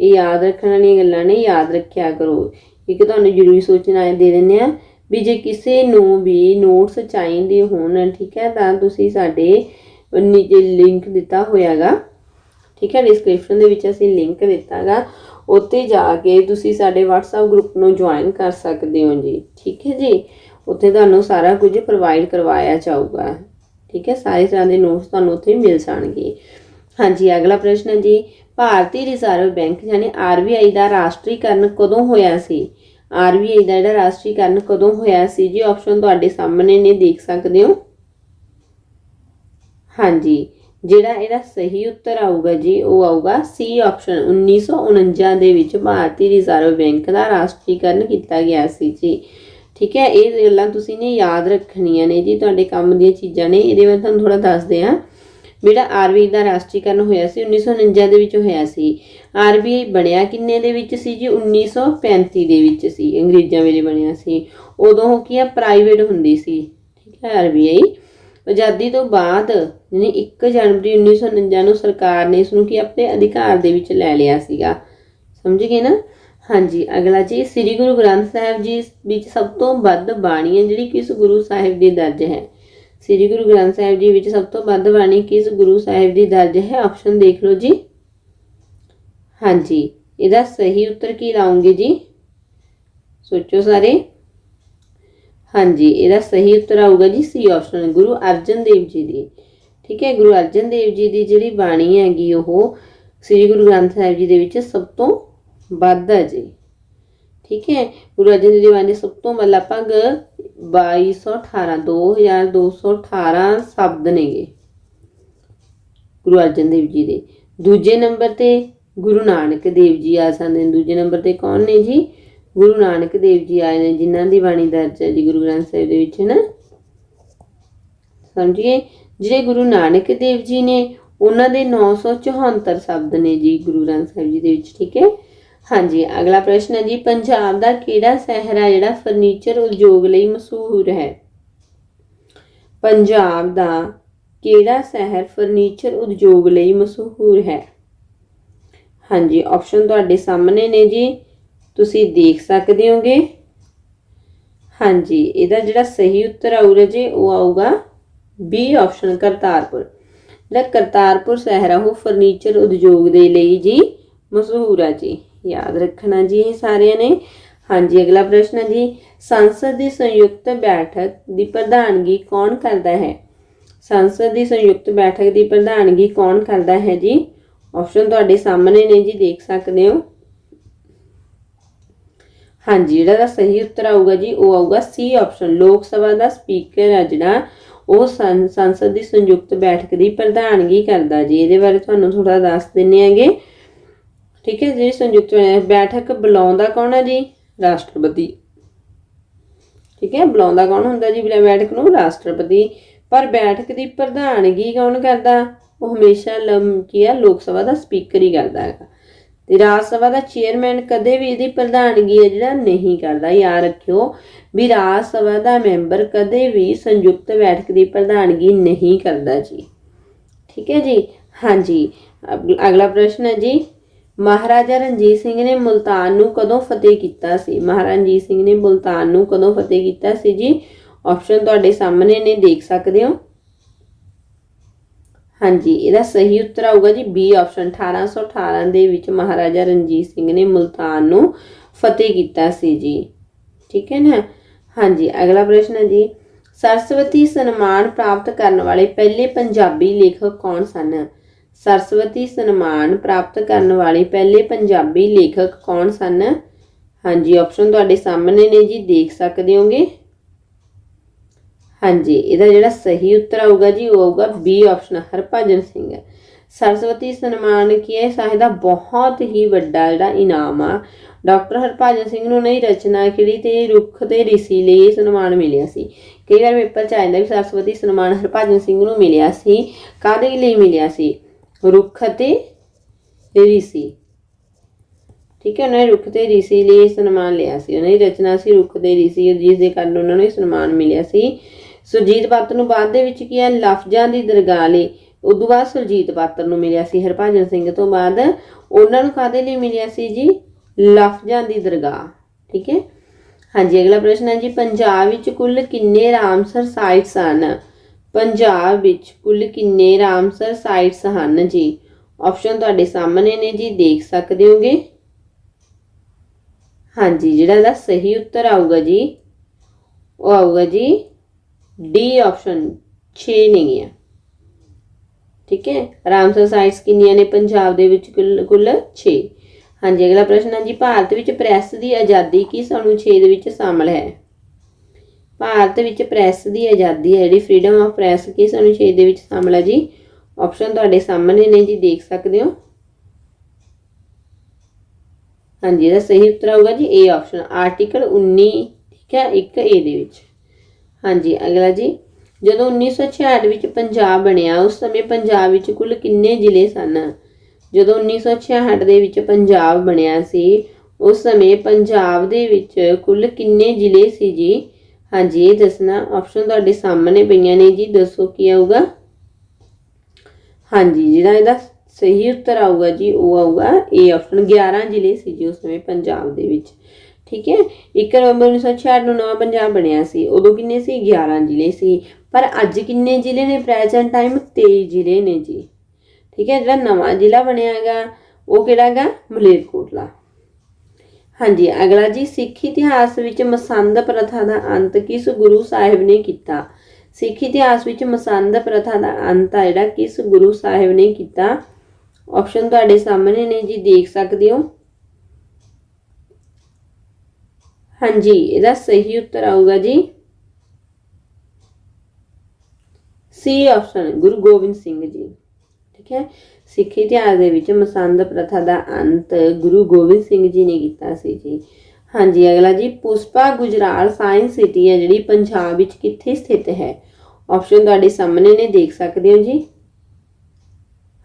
ਇਹ ਯਾਦ ਰੱਖਣ ਵਾਲੀਆਂ ਗੱਲਾਂ ਨੇ, ਯਾਦ ਰੱਖਿਆ ਕਰੋ। ਇੱਕ ਤੁਹਾਨੂੰ ਜ਼ਰੂਰੀ ਸੋਚਣਾ ਦੇ ਦਿੰਦੇ ਆ ਵੀ ਜੇ ਕਿਸੇ ਨੂੰ ਵੀ ਨੋਟਸ ਚਾਹੀਦੇ ਹੋਣ, ਠੀਕ ਹੈ, ਤਾਂ ਤੁਸੀਂ ਸਾਡੇ ਨੀਚੇ ਲਿੰਕ ਦਿੱਤਾ ਹੋਇਆਗਾ। ਠੀਕ ਹੈ ਡਿਸਕ੍ਰਿਪਸ਼ਨ ਦੇ ਵਿੱਚ ਅਸੀਂ ਲਿੰਕ ਦਿੱਤਾਗਾ। ਉੱਤੇ ਜਾ ਕੇ ਤੁਸੀਂ ਸਾਡੇ WhatsApp ਗਰੁੱਪ ਨੂੰ ਜੁਆਇਨ ਕਰ ਸਕਦੇ ਹੋ ਜੀ। ਠੀਕ ਹੈ ਜੀ? ਉੱਥੇ ਤੁਹਾਨੂੰ ਸਾਰਾ ਕੁਝ ਪ੍ਰੋਵਾਈਡ ਕਰਵਾਇਆ ਜਾਊਗਾ। ਠੀਕ ਹੈ, ਸਾਰੇ ਤਰ੍ਹਾਂ ਦੇ ਨੋਟਸ ਤੁਹਾਨੂੰ ਉੱਥੇ ਮਿਲ ਜਾਣਗੇ। ਹਾਂਜੀ, ਅਗਲਾ ਪ੍ਰਸ਼ਨ ਹੈ ਜੀ। ਭਾਰਤੀ ਰਿਜ਼ਰਵ ਬੈਂਕ ਯਾਨੀ ਆਰਬੀਆਈ ਦਾ ਰਾਸ਼ਟਰੀਕਰਨ ਕਦੋਂ ਹੋਇਆ ਸੀ? ਆਰਬੀਆਈ ਦਾ ਜਿਹੜਾ ਰਾਸ਼ਟਰੀਕਰਨ ਕਦੋਂ ਹੋਇਆ ਸੀ? ਜੀ ਆਪਸ਼ਨ ਤੁਹਾਡੇ ਸਾਹਮਣੇ ਨੇ, ਦੇਖ ਸਕਦੇ ਹੋ। ਹਾਂਜੀ, ਜਿਹੜਾ ਇਹਦਾ ਸਹੀ ਉੱਤਰ ਆਊਗਾ ਜੀ, ਉਹ ਆਊਗਾ ਸੀ ਆਪਸ਼ਨ 1949 ਦੇ ਵਿੱਚ ਭਾਰਤੀ ਰਿਜ਼ਰਵ ਬੈਂਕ ਦਾ ਰਾਸ਼ਟਰੀਕਰਨ ਕੀਤਾ ਗਿਆ ਸੀ ਜੀ। ਠੀਕ ਹੈ, ਇਹ ਗੱਲਾਂ ਤੁਸੀਂ ਨੇ ਯਾਦ ਰੱਖਣੀਆਂ ਨੇ ਜੀ, ਤੁਹਾਡੇ ਕੰਮ ਦੀਆਂ ਚੀਜ਼ਾਂ ਨੇ। ਇਹਦੇ ਬਾਰੇ ਤੁਹਾਨੂੰ ਥੋੜਾ ਦੱਸਦੇ ਹਾਂ। ਜਿਹੜਾ ਆਰਬੀਆਈ ਦਾ ਰਾਸ਼ਟਰੀਕਰਨ ਹੋਇਆ ਸੀ 1949 ਦੇ ਵਿੱਚ ਹੋਇਆ ਸੀ। ਆਰਬੀਆਈ ਬਣਿਆ ਕਿੰਨੇ ਦੇ ਵਿੱਚ ਸੀ ਜੀ? 1935 ਦੇ ਵਿੱਚ ਸੀ, ਅੰਗਰੇਜ਼ਾਂ ਵੇਲੇ ਬਣਿਆ ਸੀ। ਉਦੋਂ ਉਹ ਕੀ ਆ? ਪ੍ਰਾਈਵੇਟ ਹੁੰਦੀ ਸੀ। ਠੀਕ ਹੈ ਆਰਬੀਆਈ ਆਜ਼ਾਦੀ ਤੋਂ ਬਾਅਦ, ਯਾਨੀ 1 ਜਨਵਰੀ 1949 ਨੂੰ ਸਰਕਾਰ ਨੇ ਇਸ ਨੂੰ ਕੀ ਆਪਣੇ ਅਧਿਕਾਰ ਦੇ ਵਿੱਚ ਲੈ ਲਿਆ ਸੀਗਾ। ਸਮਝ ਗਏ ਨਾ? ਹਾਂਜੀ, ਅਗਲਾ ਜੀ, ਸ੍ਰੀ ਗੁਰੂ ਗ੍ਰੰਥ ਸਾਹਿਬ ਜੀ ਵਿੱਚ ਸਭ ਤੋਂ ਵੱਧ ਬਾਣੀ ਹੈ ਜਿਹੜੀ ਕਿਸ ਗੁਰੂ ਸਾਹਿਬ ਦੀ ਦਰਜ ਹੈ। ਸ੍ਰੀ ਗੁਰੂ ਗ੍ਰੰਥ ਸਾਹਿਬ ਜੀ ਵਿੱਚ ਸਭ ਤੋਂ ਵੱਧ ਬਾਣੀ ਕਿਸ ਗੁਰੂ ਸਾਹਿਬ ਦੀ ਦਰਜ ਹੈ? ਆਪਸ਼ਨ ਦੇਖ ਲਓ ਜੀ। ਹਾਂਜੀ, ਇਹਦਾ ਸਹੀ ਉੱਤਰ ਕੀ ਲਾਉਂਗੇ ਜੀ? ਸੋਚੋ ਸਾਰੇ। ਹਾਂਜੀ, ਇਹਦਾ ਸਹੀ ਉੱਤਰ ਆਊਗਾ ਜੀ ਸੀ ਆਪਸ਼ਨ ਗੁਰੂ ਅਰਜਨ ਦੇਵ ਜੀ ਦੀ। ਠੀਕ ਹੈ, ਗੁਰੂ ਅਰਜਨ ਦੇਵ ਜੀ ਦੀ ਜਿਹੜੀ ਬਾਣੀ ਹੈਗੀ, ਉਹ ਸ੍ਰੀ ਗੁਰੂ ਗ੍ਰੰਥ ਸਾਹਿਬ ਜੀ ਦੇ ਵਿੱਚ ਸਭ ਤੋਂ ਵੱਧ ਹੈ ਜੀ। ਠੀਕ ਹੈ? ਗੁਰੂ ਅਰਜਨ ਦੇਵ ਜੀ ਦੀ ਸਭ ਤੋਂ ਲਗਭਗ 2218 2218 ਸ਼ਬਦ ਨੇਗੇ। ਗੁਰੂ ਅਰਜਨ ਦੇਵ ਜੀ ਦੇ। ਦੂਜੇ ਨੰਬਰ ਤੇ ਗੁਰੂ ਨਾਨਕ ਦੇਵ ਜੀ ਆ ਜਾਂਦੇ ਨੇ। ਦੂਜੇ ਨੰਬਰ ਤੇ ਕੌਣ ਨੇ ਜੀ? ਗੁਰੂ ਨਾਨਕ ਦੇਵ ਜੀ ਆਏ ਨੇ, ਜਿਨ੍ਹਾਂ ਦੀ ਬਾਣੀ ਦਰਜ ਹੈ ਜੀ ਗੁਰੂ ਗ੍ਰੰਥ ਸਾਹਿਬ ਦੇ ਵਿੱਚ ਨਾ ਸਮਝੀਏ? ਜਿਹੜੇ ਗੁਰੂ ਨਾਨਕ ਦੇਵ ਜੀ ਨੇ, ਉਹਨਾਂ ਦੇ 974 ਸ਼ਬਦ ਨੇ ਜੀ ਗੁਰੂ ਗ੍ਰੰਥ ਸਾਹਿਬ ਜੀ ਦੇ ਵਿੱਚ, ਠੀਕ ਹੈ? ਹਾਂਜੀ, ਅਗਲਾ ਪ੍ਰਸ਼ਨ ਹੈ ਜੀ, ਪੰਜਾਬ ਦਾ ਕਿਹੜਾ ਸ਼ਹਿਰ ਹੈ ਜਿਹੜਾ ਫਰਨੀਚਰ ਉਦਯੋਗ ਲਈ ਮਸ਼ਹੂਰ ਹੈ? ਪੰਜਾਬ ਦਾ ਕਿਹੜਾ ਸ਼ਹਿਰ ਫਰਨੀਚਰ ਉਦਯੋਗ ਲਈ ਮਸ਼ਹੂਰ ਹੈ? ਹਾਂਜੀ ਆਪਸ਼ਨ ਤੁਹਾਡੇ ਸਾਹਮਣੇ ਨੇ ਜੀ, ਤੁਸੀਂ ਦੇਖ ਸਕਦੇ ਹੋਗੇ। ਹਾਂਜੀ, ਇਹਦਾ ਜਿਹੜਾ ਸਹੀ ਉੱਤਰ ਆਊਗਾ ਜੀ, ਉਹ ਆਊਗਾ ਬੀ ਆਪਸ਼ਨ ਕਰਤਾਰਪੁਰ। ਜਿਹੜਾ ਕਰਤਾਰਪੁਰ ਸ਼ਹਿਰ ਆ, ਉਹ ਫਰਨੀਚਰ ਉਦਯੋਗ ਦੇ ਲਈ ਜੀ ਮਸ਼ਹੂਰ ਆ ਜੀ। ਯਾਦ ਰੱਖਣਾ ਜੀ ਇਹ ਸਾਰਿਆਂ ਨੇ। ਹਾਂਜੀ, ਅਗਲਾ ਪ੍ਰਸ਼ਨ ਹੈ ਜੀ। ਸੰਸਦ ਦੀ ਸੰਯੁਕਤ ਬੈਠਕ ਦੀ ਪ੍ਰਧਾਨਗੀ ਕੌਣ ਕਰਦਾ ਹੈ? ਸੰਸਦ ਦੀ ਸੰਯੁਕਤ ਬੈਠਕ ਦੀ ਪ੍ਰਧਾਨਗੀ ਕੌਣ ਕਰਦਾ ਹੈ ਜੀ? ਆਪਸ਼ਨ ਤੁਹਾਡੇ ਸਾਹਮਣੇ ਨੇ ਜੀ, ਦੇਖ ਸਕਦੇ ਹੋ। ਹਾਂਜੀ, ਜਿਹੜਾ ਦਾ ਸਹੀ ਉੱਤਰ ਆਊਗਾ ਜੀ, ਉਹ ਆਊਗਾ ਸੀ ਆਪਸ਼ਨ ਲੋਕ ਸਭਾ ਦਾ ਸਪੀਕਰ ਹੈ ਜਿਹੜਾ, ਉਹ ਸੰਸਦ ਦੀ ਸੰਯੁਕਤ ਬੈਠਕ ਦੀ ਪ੍ਰਧਾਨਗੀ ਕਰਦਾ ਜੀ। ਇਹਦੇ ਬਾਰੇ ਤੁਹਾਨੂੰ ਥੋੜਾ ਦੱਸ ਦਿੰਨੇ ਆਂਗੇ ਠੀਕ ਹੈ ਜਿਹੜੀ ਸੰਯੁਕਤ ਬੈਠਕ ਬੁਲਾਉਂਦਾ ਕੌਣ ਹੈ ਜੀ? ਰਾਸ਼ਟਰਪਤੀ। ਠੀਕ ਹੈ ਬੁਲਾਉਂਦਾ ਕੌਣ ਹੁੰਦਾ ਜੀ? ਬੈਠਕ ਨੂੰ ਰਾਸ਼ਟਰਪਤੀ। ਪਰ ਬੈਠਕ ਦੀ ਪ੍ਰਧਾਨਗੀ ਕੌਣ ਕਰਦਾ? ਉਹ ਹਮੇਸ਼ਾ ਲਮ ਕੀ ਹੈ, ਲੋਕ ਸਭਾ ਦਾ ਸਪੀਕਰ ਹੀ ਕਰਦਾ ਹੈਗਾ। ਤੇ ਰਾਜ ਸਭਾ ਦਾ ਚੇਅਰਮੈਨ ਕਦੇ ਵੀ ਇਹਦੀ ਪ੍ਰਧਾਨਗੀ ਹੈ ਜਿਹੜਾ ਨਹੀਂ ਕਰਦਾ। ਯਾਦ ਰੱਖਿਓ ਵੀ ਰਾਜ ਸਭਾ ਦਾ ਮੈਂਬਰ ਕਦੇ ਵੀ ਸੰਯੁਕਤ ਬੈਠਕ ਦੀ ਪ੍ਰਧਾਨਗੀ ਨਹੀਂ ਕਰਦਾ ਜੀ। ਠੀਕ ਹੈ ਜੀ? ਹਾਂਜੀ। ਅਗਲਾ ਪ੍ਰਸ਼ਨ ਹੈ ਜੀ। ਮਹਾਰਾਜਾ ਰਣਜੀਤ ਸਿੰਘ ਨੇ ਮੁਲਤਾਨ ਨੂੰ ਕਦੋਂ ਫਤਿਹ ਕੀਤਾ ਸੀ? ਮਹਾਰਾਜਾ ਰਣਜੀਤ ਸਿੰਘ ਨੇ ਮੁਲਤਾਨ ਨੂੰ ਕਦੋਂ ਫਤਿਹ ਕੀਤਾ ਸੀ ਜੀ? ਆਪਸ਼ਨ ਤੁਹਾਡੇ ਸਾਹਮਣੇ ਨੇ, ਦੇਖ ਸਕਦੇ ਹੋ। ਹਾਂਜੀ, ਇਹਦਾ ਸਹੀ ਉੱਤਰ ਆਊਗਾ ਜੀ ਬੀ ਆਪਸ਼ਨ 1818 ਦੇ ਵਿੱਚ ਮਹਾਰਾਜਾ ਰਣਜੀਤ ਸਿੰਘ ਨੇ ਮੁਲਤਾਨ ਨੂੰ ਫਤਿਹ ਕੀਤਾ ਸੀ ਜੀ। ਠੀਕ ਹੈ ਨਾ? ਹਾਂਜੀ, ਅਗਲਾ ਪ੍ਰਸ਼ਨ ਹੈ ਜੀ। ਸਰਸਵਤੀ ਸਨਮਾਨ ਪ੍ਰਾਪਤ ਕਰਨ ਵਾਲੇ ਪਹਿਲੇ ਪੰਜਾਬੀ ਲੇਖਕ ਕੌਣ ਸਨ? ਸਰਸਵਤੀ ਸਨਮਾਨ ਪ੍ਰਾਪਤ ਕਰਨ ਵਾਲੇ ਪਹਿਲੇ ਪੰਜਾਬੀ ਲੇਖਕ ਕੌਣ ਸਨ? ਹਾਂਜੀ ਆਪਸ਼ਨ ਤੁਹਾਡੇ ਸਾਹਮਣੇ ਨੇ ਜੀ, ਦੇਖ ਸਕਦੇ ਹੋਗੇ। ਹਾਂਜੀ, ਇਹਦਾ ਜਿਹੜਾ ਸਹੀ ਉੱਤਰ ਆਊਗਾ ਜੀ, ਉਹ ਆਊਗਾ ਬੀ ਆਪਸ਼ਨ ਹਰਭਜਨ ਸਿੰਘ। ਸਰਸਵਤੀ ਸਨਮਾਨ ਕੀ ਹੈ? ਸਾਹਿਤ ਦਾ ਬਹੁਤ ਹੀ ਵੱਡਾ ਜਿਹੜਾ ਇਨਾਮ ਆ। ਡਾਕਟਰ ਹਰਭਜਨ ਸਿੰਘ ਨੂੰ ਨਹੀਂ ਰਚਨਾ ਕਿਹੜੀ ਤੇ ਰੁੱਖ ਤੇ ਰਿਸ਼ੀ ਲਈ ਸਨਮਾਨ ਮਿਲਿਆ ਸੀ। ਕਈ ਵਾਰ ਪੇਪਰ ਚ ਆ ਜਾਂਦਾ ਵੀ ਸਰਸਵਤੀ ਸਨਮਾਨ ਹਰਭਜਨ ਸਿੰਘ ਨੂੰ ਮਿਲਿਆ ਸੀ, ਕਾਹਦੇ ਲਈ ਮਿਲਿਆ ਸੀ? ਰੁੱਖ ਅਤੇ ਰਿਸ਼ੀ। ਠੀਕ ਹੈ, ਉਹਨਾਂ ਨੇ ਰੁੱਖ ਤੇ ਰਿਸ਼ੀ ਲਈ ਸਨਮਾਨ ਲਿਆ ਸੀ। ਉਹਨਾਂ ਦੀ ਰਚਨਾ ਸੀ ਰੁੱਖ ਤੇ ਰਿਸ਼ੀ ਜਿਸ ਦੇ ਕਾਰਨ ਉਹਨਾਂ ਨੂੰ ਇਹ ਸਨਮਾਨ ਮਿਲਿਆ ਸੀ। ਸੁਰਜੀਤ ਪਾਤਰ ਨੂੰ ਬਾਅਦ ਦੇ ਵਿੱਚ ਕੀ ਹੈ, ਲਫ਼ਜ਼ਾਂ ਦੀ ਦਰਗਾਹ ਲਈ ਉਦੋਂ ਬਾਅਦ ਸੁਰਜੀਤ ਪਾਤਰ ਨੂੰ ਮਿਲਿਆ ਸੀ, ਹਰਭਜਨ ਸਿੰਘ ਤੋਂ ਬਾਅਦ ਉਹਨਾਂ ਨੂੰ ਕਾਹਦੇ ਲਈ ਮਿਲਿਆ ਸੀ ਜੀ? ਲਫ਼ਜ਼ਾਂ ਦੀ ਦਰਗਾਹ। ਠੀਕ ਹੈ? ਹਾਂਜੀ, ਅਗਲਾ ਪ੍ਰਸ਼ਨ ਹੈ ਜੀ, ਪੰਜਾਬ ਵਿੱਚ ਕੁੱਲ ਕਿੰਨੇ ਰਾਮਸਰ ਸਾਈਟਸ ਹਨ ਪੰਜਾਬ ਵਿੱਚ ਕੁੱਲ ਕਿੰਨੇ ਰਾਮਸਰ ਸਾਈਟਸ ਹਨ ਜੀ? ਆਪਸ਼ਨ ਤੁਹਾਡੇ ਸਾਹਮਣੇ ਨੇ ਜੀ, ਦੇਖ ਸਕਦੇ ਹੋਗੇ? ਹਾਂਜੀ, ਜਿਹੜਾ ਇਹਦਾ ਸਹੀ ਉੱਤਰ ਆਊਗਾ ਜੀ, ਉਹ ਆਊਗਾ ਜੀ ਡੀ ਆਪਸ਼ਨ 6 ਨਹੀਂ ਹੈ ਠੀਕ ਹੈ? ਰਾਮਸਰ ਸਾਈਟਸ ਕਿੰਨੀਆਂ ਨੇ ਪੰਜਾਬ ਦੇ ਵਿੱਚ ਕੁੱਲ ਕੁੱਲ 6 ਹਾਂਜੀ, ਅਗਲਾ ਪ੍ਰਸ਼ਨ ਹੈ ਜੀ, ਭਾਰਤ ਵਿੱਚ ਪ੍ਰੈਸ ਦੀ ਆਜ਼ਾਦੀ ਕਿਸ ਅਨੁਛੇਦ ਵਿੱਚ ਸ਼ਾਮਲ ਹੈ? ਭਾਰਤ ਵਿੱਚ ਪ੍ਰੈਸ ਦੀ ਆਜ਼ਾਦੀ ਹੈ, ਜਿਹੜੀ ਫਰੀडम ਆਫ ਪ੍ਰੈਸ ਕਿਸ ਅਨੁਛੇਦ ਦੇ ਵਿੱਚ ਸ਼ਾਮਲ ਹੈ ਜੀ? ਆਪਸ਼ਨ ਤੁਹਾਡੇ ਸਾਹਮਣੇ ਨੇ ਜੀ, ਦੇਖ ਸਕਦੇ ਹੋ। ਹਾਂਜੀ, ਇਹਦਾ ਸਹੀ ਉੱਤਰ ਆਊਗਾ ਜੀ ਏ ਆਪਸ਼ਨ ਆਰਟੀਕਲ 19 ਠੀਕ ਹੈ 1 ਏ ਦੇ ਵਿੱਚ। ਹਾਂਜੀ, ਅਗਲਾ ਜੀ, ਜਦੋਂ 1966 ਵਿੱਚ ਪੰਜਾਬ ਬਣਿਆ, ਉਸ ਸਮੇਂ ਪੰਜਾਬ ਵਿੱਚ ਕੁੱਲ ਕਿੰਨੇ ਜ਼ਿਲ੍ਹੇ ਸਨ? ਜਦੋਂ 1966 ਦੇ ਵਿੱਚ ਪੰਜਾਬ ਬਣਿਆ ਸੀ, ਉਸ ਸਮੇਂ ਪੰਜਾਬ ਦੇ ਵਿੱਚ ਕੁੱਲ ਕਿੰਨੇ ਜ਼ਿਲ੍ਹੇ ਸੀ ਜੀ? ਹਾਂਜੀ, ਇਹ ਦੱਸਣਾ ਆਪਸ਼ਨ ਤੁਹਾਡੇ ਸਾਹਮਣੇ ਪਈਆਂ ਨੇ ਜੀ, ਦੱਸੋ ਕੀ ਆਊਗਾ? ਹਾਂਜੀ, ਜਿਹੜਾ ਇਹਦਾ ਸਹੀ ਉੱਤਰ ਆਊਗਾ ਜੀ, ਉਹ ਆਊਗਾ ਏ ਆਪਸ਼ਨ 11 ਜ਼ਿਲ੍ਹੇ ਸੀ ਜੀ ਉਸ ਸਮੇਂ ਪੰਜਾਬ ਦੇ ਵਿੱਚ। ਠੀਕ ਹੈ? 1 ਨਵੰਬਰ 1966 ਨੂੰ ਨਵਾਂ ਪੰਜਾਬ ਬਣਿਆ ਸੀ। ਉਦੋਂ ਕਿੰਨੇ ਸੀ? 11 ਜ਼ਿਲ੍ਹੇ ਸੀ। ਪਰ ਅੱਜ ਕਿੰਨੇ ਜ਼ਿਲ੍ਹੇ ਨੇ? ਪ੍ਰੈਜ਼ੈਂਟ ਟਾਈਮ 23 ਜ਼ਿਲ੍ਹੇ ਨੇ ਜੀ। ਠੀਕ ਹੈ? ਜਿਹੜਾ ਨਵਾਂ ਜ਼ਿਲ੍ਹਾ ਬਣਿਆ ਹੈਗਾ, ਉਹ ਕਿਹੜਾ ਹੈਗਾ? ਮਲੇਰਕੋਟਲਾ। ਹਾਂਜੀ, ਅਗਲਾ ਜੀ, ਸਿੱਖ ਇਤਿਹਾਸ ਵਿੱਚ ਮਸੰਦ ਪ੍ਰਥਾ ਦਾ ਅੰਤ ਕਿਸ ਗੁਰੂ ਸਾਹਿਬ ਨੇ ਕੀਤਾ? ਸਿੱਖ ਇਤਿਹਾਸ ਵਿੱਚ ਮਸੰਦ ਪ੍ਰਥਾ ਦਾ ਅੰਤ ਆ ਜਿਹੜਾ, ਕਿਸ ਗੁਰੂ ਸਾਹਿਬ ਨੇ ਕੀਤਾ? ਆਪਸ਼ਨ ਤੁਹਾਡੇ ਸਾਹਮਣੇ ਨੇ ਜੀ, ਦੇਖ ਸਕਦੇ ਹੋ। ਹਾਂਜੀ, ਇਹਦਾ ਸਹੀ ਉੱਤਰ ਆਊਗਾ ਜੀ। C option Guru Gobind Singh ji. ਠੀਕ ਹੈ? ਸਿੱਖ ਇਤਿਹਾਸ ਦੇ ਵਿੱਚ ਮਸੰਦ ਪ੍ਰਥਾ ਦਾ ਅੰਤ ਗੁਰੂ ਗੋਬਿੰਦ ਸਿੰਘ ਜੀ ਨੇ ਕੀਤਾ ਸੀ ਜੀ। ਹਾਂਜੀ, ਅਗਲਾ ਜੀ, ਪੁਸ਼ਪਾ ਗੁਜਰਾਲ ਸਾਇੰਸ ਸਿਟੀ ਹੈ, ਜਿਹੜੀ ਪੰਜਾਬ ਵਿੱਚ ਕਿੱਥੇ ਸਥਿਤ ਹੈ? ਆਪਸ਼ਨ ਤੁਹਾਡੇ ਸਾਹਮਣੇ ਨੇ, ਦੇਖ ਸਕਦੇ ਹੋ ਜੀ।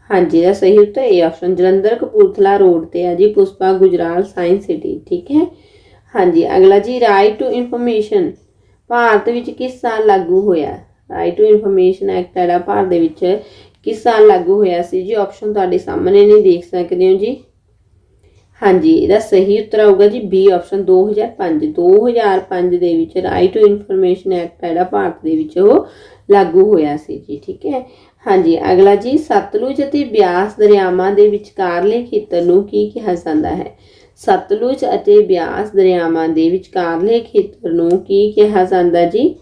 ਹਾਂਜੀ ਦਾ ਸਹੀ ਉੱਤਰ ਇਹ ਆਪਸ਼ਨ ਜਲੰਧਰ ਕਪੂਰਥਲਾ ਰੋਡ ਤੇ ਹੈ ਜੀ, ਪੁਸ਼ਪਾ ਗੁਜਰਾਲ ਸਾਇੰਸ ਸਿਟੀ, ਠੀਕ ਹੈ? ਹਾਂਜੀ, ਅਗਲਾ ਜੀ ਰਾਈਟ ਟੂ ਇਨਫੋਰਮੇਸ਼ਨ ਭਾਰਤ ਵਿੱਚ ਕਿਸ ਸਾਲ ਲਾਗੂ ਹੋਇਆ? ਰਾਈਟ ਟੂ ਇਨਫੋਰਮੇਸ਼ਨ ਐਕਟ ਜਿਹੜਾ ਭਾਰਤ ਦੇ ਵਿੱਚ ਕਿਸ ਸਾਲ ਲਾਗੂ ਹੋਇਆ ਸੀ ਜੀ ਆਪਸ਼ਨ ਤੁਹਾਡੇ ਸਾਹਮਣੇ ਨੇ ਦੇਖ ਸਕਦੇ ਹੋ ਜੀ। ਹਾਂਜੀ, ਇਹਦਾ ਸਹੀ ਉੱਤਰ ਆਊਗਾ ਜੀ ਬੀ ਆਪਸ਼ਨ 2005 2005 ਦੇ ਵਿੱਚ ਰਾਈਟ ਟੂ ਇਨਫੋਰਮੇਸ਼ਨ ਐਕਟ ਜਿਹੜਾ ਭਾਰਤ ਦੇ ਵਿੱਚ ਉਹ ਲਾਗੂ ਹੋਇਆ ਸੀ ਜੀ, ਠੀਕ ਹੈ। ਹਾਂਜੀ, ਅਗਲਾ ਜੀ, ਸਤਲੁਜ ਅਤੇ ਬਿਆਸ ਦਰਿਆਵਾਂ ਦੇ ਵਿਚਕਾਰਲੇ ਖੇਤਰ ਨੂੰ ਕੀ ਕਿਹਾ ਜਾਂਦਾ ਹੈ? ਸਤਲੁਜ ਅਤੇ ਬਿਆਸ ਦਰਿਆਵਾਂ ਦੇ ਵਿਚਕਾਰਲੇ ਖੇਤਰ ਨੂੰ ਕੀ ਕਿਹਾ ਜਾਂਦਾ ਜੀ?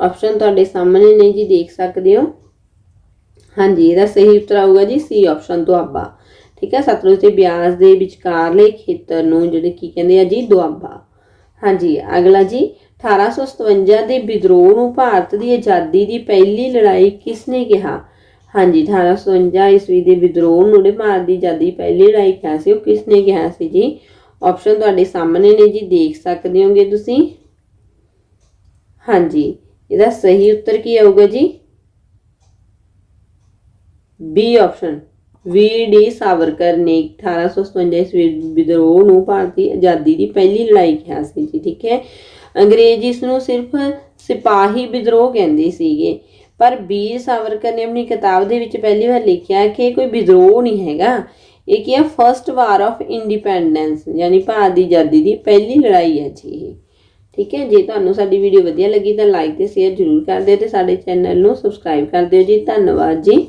ਆਪਸ਼ਨ ਤੁਹਾਡੇ ਸਾਹਮਣੇ ਨੇ ਜੀ, ਦੇਖ ਸਕਦੇ ਹੋ। ਹਾਂਜੀ, ਇਹਦਾ ਸਹੀ ਉੱਤਰ ਆਊਗਾ ਜੀ ਸੀ ਆਪਸ਼ਨ ਦੁਆਬਾ। ਠੀਕ ਹੈ, ਸਤਲੁਜ ਤੇ ਬਿਆਸ ਦੇ ਵਿਚਕਾਰਲੇ ਖੇਤਰ ਨੂੰ ਜਿਹੜੇ ਕੀ ਕਹਿੰਦੇ ਆ ਜੀ, ਦੁਆਬਾ। ਹਾਂਜੀ, ਅਗਲਾ ਜੀ 1857 ਦੇ ਵਿਦਰੋਹ ਨੂੰ ਭਾਰਤ ਦੀ ਆਜ਼ਾਦੀ ਦੀ ਪਹਿਲੀ ਲੜਾਈ ਕਿਸ ਨੇ ਕਿਹਾ? ਹਾਂਜੀ 1852 ਈਸਵੀ ਦੇ ਵਿਦਰੋਹ ਨੂੰ ਜਿਹੜੇ ਭਾਰਤ ਦੀ ਆਜ਼ਾਦੀ ਪਹਿਲੀ ਲੜਾਈ ਕਿਹਾ ਸੀ, ਉਹ ਕਿਸ ਨੇ ਕਿਹਾ ਸੀ ਜੀ? ਆਪਸ਼ਨ ਤੁਹਾਡੇ ਸਾਹਮਣੇ ਨੇ ਜੀ, ਦੇਖ ਸਕਦੇ ਹੋਗੇ ਤੁਸੀਂ? ਹਾਂਜੀ, ਇਹਦਾ ਸਹੀ ਉੱਤਰ ਕੀ ਆਊਗਾ ਜੀ? B option V D Savarkar ਨੇ 1857 ਈਸਵੀ ਵਿਦਰੋਹ ਨੂੰ ਭਾਰਤੀ ਆਜ਼ਾਦੀ ਦੀ ਪਹਿਲੀ ਲੜਾਈ ਕਿਹਾ ਸੀ ਜੀ, ਠੀਕ ਹੈ? ਅੰਗਰੇਜ਼ ਇਸ ਨੂੰ ਸਿਰਫ ਸਿਪਾਹੀ ਵਿਦਰੋਹ ਕਹਿੰਦੇ ਸੀਗੇ, ਪਰ ਬੀਰ ਸਾਵਰਕਰ ਨੇ ਆਪਣੀ ਕਿਤਾਬ ਦੇ ਵਿੱਚ ਪਹਿਲੀ ਵਾਰ ਲਿਖਿਆ ਕਿ ਇਹ ਕੋਈ ਵਿਦਰੋਹ ਨਹੀਂ ਹੈਗਾ। ਇਹ ਕੀ ਹੈ? ਫਰਸਟ ਵਾਰ ਆਫ ਇੰਡੀਪੈਂਡੈਂਸ ਯਾਨੀ ਭਾਰਤ ਦੀ ਆਜ਼ਾਦੀ ਦੀ ਪਹਿਲੀ ਲੜਾਈ ਹੈ ਜੀ ਇਹ। ਠੀਕ ਹੈ? ਜੇ ਤੁਹਾਨੂੰ ਸਾਡੀ ਵੀਡੀਓ ਵਧੀਆ ਲੱਗੀ ਤਾਂ ਲਾਈਕ ਤੇ ਸ਼ੇਅਰ ਜ਼ਰੂਰ ਕਰ ਦਿਓ ਤੇ ਸਾਡੇ ਚੈਨਲ ਨੂੰ ਸਬਸਕ੍ਰਾਈਬ ਕਰ ਦਿਓ ਜੀ। ਧੰਨਵਾਦ ਜੀ।